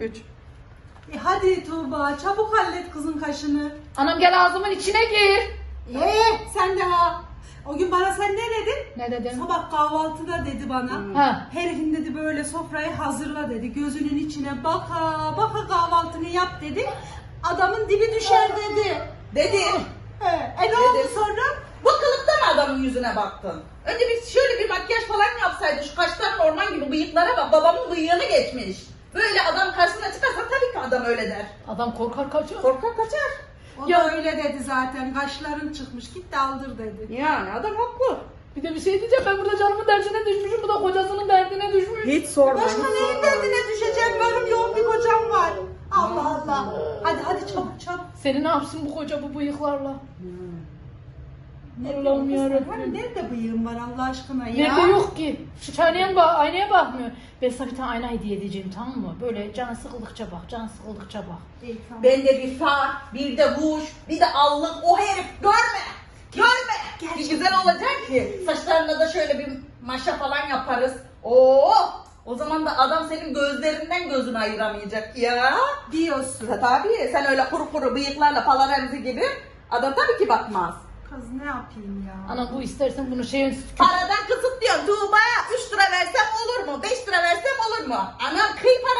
3. E hadi Tuğba çabuk hallet kızın kaşını. Anam gel ağzımın içine gir. Ee sen de ha. O gün bana sen ne dedin? Ne dedim? Sabah kahvaltıda dedi bana. Ha. Herifin dedi böyle sofrayı hazırla dedi. Gözünün içine baka baka kahvaltını yap dedi. Adamın dibi düşer dedi. Dedi. He, e ne oldu Dedi. sonra? Bu kılıkta mı adamın yüzüne baktın? Önce bir şöyle bir makyaj falan yapsaydı. Şu kaşların orman gibi bıyıklara bak. Babamın bıyığını geçmiş. Böyle adam karşısına çıkarsa tabii ki adam öyle der. Adam korkar kaçıyor. Korkar kaçar. O da öyle dedi zaten. Kaşların çıkmış git de aldır dedi. Yani adam haklı. Bir de bir şey diyeceğim ben burada canımın derdine düşmüşüm bu da kocasının derdine düşmüş. Hiç sorma. Başka neyin derdine düşeceğim? Benim yoğun bir kocam var. Allah Allah. Hadi hadi çabuk çabuk. Seni ne yapsın bu koca bu bıyıklarla? Ne Allah'ım yarabbim. Hani nerede bıyığın var Allah aşkına ya? Nerede yok ki? Şu aynaya, bak, aynaya bakmıyor. Ben sana bir tane ayna hediye edeceğim tamam mı? Böyle canı sıkıldıkça bak, canı sıkıldıkça bak. İyi, tamam. Bende bir far, bir de ruj, bir de allık. O herif görme. Görme. Bir güzel olacak ki. Saçlarına da şöyle bir maşa falan yaparız. Oo. O zaman da adam senin gözlerinden gözünü ayıramayacak ya. Diyorsun. Tabii sen öyle kuru kuru bıyıklarla palaremzi gibi adam tabii ki bakmaz. Kız ne yapayım ya? Ana bu istersen bunu şeyin... Paradan kısıtlıyor. Tuğba'ya 3 lira versem olur mu? 5 lira versem olur mu? Anam kıy parana 100 lira atı